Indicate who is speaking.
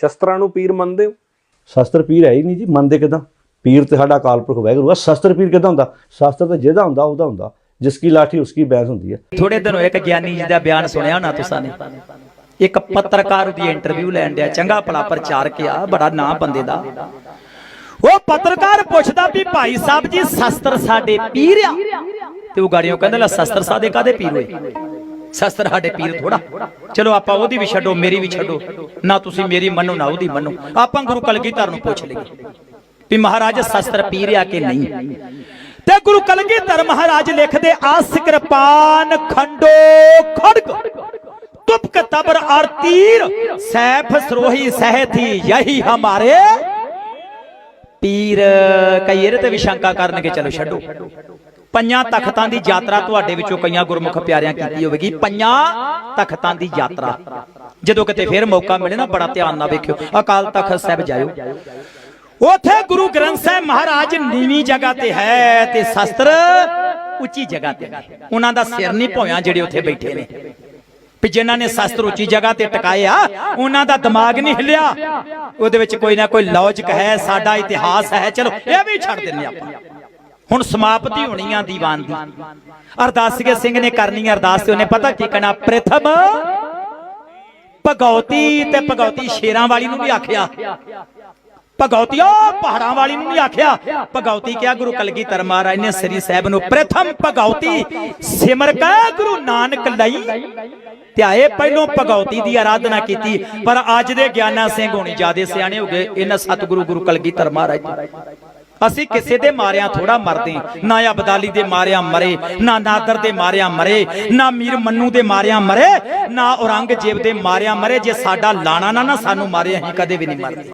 Speaker 1: ਸ਼ਸਤਰਾਂ ਨੂੰ ਪੀਰ ਮੰਨਦੇ ਹੋ?
Speaker 2: ਸ਼ਸਤਰ ਪੀਰ ਹੈ ਹੀ ਨਹੀਂ ਜੀ ਮੰਨਦੇ ਕਿਦਾਂ? ਪੀਰ ਤੇ ਸਾਡਾ ਅਕਾਲ ਪੁਰਖ ਵਾਹਿਗੁਰੂ ਆ। ਸ਼ਸਤਰ ਪੀਰ ਕਿਦਾਂ ਹੁੰਦਾ? ਸ਼ਸਤਰ ਤਾਂ ਜਿਹਦਾ ਹੁੰਦਾ ਉਹਦਾ ਹੁੰਦਾ। ਜਿਸ ਕੀ ਲਾਠੀ ਉਸ ਕੀ ਬੈਂਸ ਹੁੰਦੀ ਹੈ
Speaker 3: ਥੋੜੇ ਦਿਨ ਹੋਏ ਇੱਕ ਗਿਆਨੀ ਜੀ ਦਾ ਬਿਆਨ ਸੁਣਿਆ ਹੋਣਾ ਤੁਸੀਂ ਨੇ। ਇੱਕ ਪੱਤਰਕਾਰ ਦੀ ਇੰਟਰਵਿਊ ਲੈਣ ਡਿਆ ਚੰਗਾ ਭਲਾ ਪ੍ਰਚਾਰਕ ਆ ਬੜਾ ਨਾਂ ਬੰਦੇ ਦਾ। ਉਹ ਪੱਤਰਕਾਰ ਪੁੱਛਦਾ ਵੀ ਭਾਈ ਸਾਹਿਬ ਜੀ ਸ਼ਸਤਰ ਸਾਡੇ ਪੀਰ ਆ। ਤੇ ਉਹ ਗਾੜੀਆਂ ਕਹਿੰਦਾ ਲੈ ਸ਼ਸਤਰ ਸਾਡੇ ਕਾਦੇ ਪੀਰ ਹੋਏ? ਸ਼ਸਤਰ ਸਾਡੇ ਪੀਰ ਥੋੜਾ ਚਲੋ ਆਪਾਂ ਉਹਦੀ ਵੀ ਛੱਡੋ, ਮੇਰੀ ਵੀ ਛੱਡੋ। ਨਾ ਤੁਸੀਂ ਮੇਰੀ ਮੰਨੋ, ਨਾ ਉਹਦੀ ਮੰਨੋ। ਆਪਾਂ ਗੁਰੂ ਕਲਗੀਧਰ ਨੂੰ ਪੁੱਛ ਲਈਏ ਵੀ ਮਹਾਰਾਜ ਸ਼ਸਤਰ ਪੀਰ ਆ ਕਿ ਨਹੀਂ? ਤੇ ਗੁਰੂ ਕਲਗੀਧਰ ਮਹਾਰਾਜ ਲਿਖਦੇ, ਆਸ ਕਿਰਪਾਨ ਖੰਡੋ ਖੜਗ, ਤੁਪਕ ਤਬਰ ਔਰ ਤੀਰ, ਸੈਫ ਸਰੋਹੀ ਸਹਿਥੀ ਯਹੀ ਹਮਾਰੇ। ਪੀਰ ਕਈ ਇਹਦੇ ਤੇ ਵੀ ਸ਼ੰਕਾ ਕਰਨਗੇ, ਚਲੋ ਛੱਡੋ। ਪੰਜਾਂ ਤਖਤਾਂ ਦੀ ਯਾਤਰਾ ਤੁਹਾਡੇ ਵਿੱਚੋਂ ਕਈਆਂ ਗੁਰਮੁਖ ਪਿਆਰਿਆਂ ਕੀਤੀ ਹੋਵੇਗੀ। ਪੰਜਾਂ ਤਖਤਾਂ ਦੀ ਯਾਤਰਾ। ਜਦੋਂ ਕਿਤੇ ਫੇਰ ਮੌਕਾ ਮਿਲੇ ਨਾ ਬੜਾ ਧਿਆਨ ਨਾਲ ਵੇਖਿਓ। ਅਕਾਲ ਤਖਤ ਸਾਹਿਬ ਜਾਇਓ। ਉਥੇ ਗੁਰੂ ਗ੍ਰੰਥ ਸਾਹਿਬ ਮਹਾਰਾਜ ਨੀਵੀਂ ਜਗ੍ਹਾ ਤੇ ਹੈ ਤੇ ਸ਼ਸਤਰ ਉੱਚੀ ਜਗ੍ਹਾ ਤੇ। ਉਹਨਾਂ ਦਾ ਸਿਰ ਨਹੀਂ ਭੋਇਆ ਜਿਹੜੇ ਉੱਥੇ ਬੈਠੇ ਨੇ। ਵੀ ਜਿਨ੍ਹਾਂ ਨੇ ਸ਼ਸਤਰ ਉੱਚੀ ਜਗ੍ਹਾ ਤੇ ਟਿਕਾਏ ਆ ਉਹਨਾਂ ਦਾ ਦਿਮਾਗ ਨਹੀਂ ਹਿੱਲਿਆ। ਉਹਦੇ ਵਿੱਚ ਕੋਈ ਨਾ ਕੋਈ ਲੌਜਿਕ ਹੈ ਸਾਡਾ ਇਤਿਹਾਸ ਹੈ। ਚਲੋ ਇਹ ਵੀ ਛੱਡ ਦਿੰਨੇ ਆਪਾਂ। ਹੁਣ ਸਮਾਪਤੀ ਹੋਣੀ ਆ ਦੀਵਾਨ ਦੀ। ਅਰਦਾਸੀਏ ਸਿੰਘ ਨੇ ਕਰਨੀ ਅਰਦਾਸ ਤੇ ਉਹਨੇ ਪਤਾ ਕੀ ਕਹਿਣਾ? ਪ੍ਰਥਮ ਭਗਉਤੀ ਤੇ ਭਗਉਤੀ ਸ਼ੇਰਾਂ ਵਾਲੀ ਨੂੰ ਵੀ ਆਖਿਆ। ਭਗਉਤੀਓ ਪਹਾੜਾਂ ਵਾਲੀ ਨੂੰ ਨਹੀਂ ਆਖਿਆ। ਭਗਉਤੀ ਕਿਹਾ, ਗੁਰੂ ਕਲਗੀਧਰ ਮਹਾਰਾਜ ਨੇ ਸ੍ਰੀ ਸਾਹਿਬ ਨੂੰ ਪ੍ਰਥਮ ਭਗਉਤੀ ਸਿਮਰ ਕਾ, ਗੁਰੂ ਨਾਨਕ ਲਈ। ਧਿਆਏ ਪਹਿਲੋਂ ਭਗਉਤੀ ਦੀ ਆਰਾਧਨਾ ਕੀਤੀ। ਪਰ ਅੱਜ ਦੇ ਗਿਆਨਾ ਸਿੰਘ ਹੋਣੀ ਜਿਆਦੇ ਸਿਆਣੇ ਹੋ ਗਏ। ਇਹਨਾਂ ਸਤਿਗੁਰੂ ਗੁਰੂ ਕਲਗੀਧਰ ਮਹਾਰਾਜ ਜੀ। ਅਸੀਂ ਕਿਸੇ ਦੇ ਮਾਰਿਆਂ ਥੋੜਾ ਮਰਦੇ, ਨਾ ਅਬਦਾਲੀ ਦੇ ਮਾਰਿਆਂ ਮਰੇ, ਨਾ ਨਾਦਰ ਦੇ ਮਾਰਿਆਂ ਮਰੇ, ਨਾ ਮੀਰ ਮੰਨੂ ਦੇ ਮਾਰਿਆਂ ਮਰੇ, ਨਾ ਔਰੰਗਜ਼ੇਬ ਦੇ ਮਾਰਿਆਂ ਮਰੇ, ਜੇ ਸਾਡਾ ਲਾਣਾ ਨਾ ਨਾ ਸਾਨੂੰ ਮਾਰਿਆ ਅਸੀਂ ਕਦੇ ਵੀ ਨਹੀਂ ਮਰਦੇ।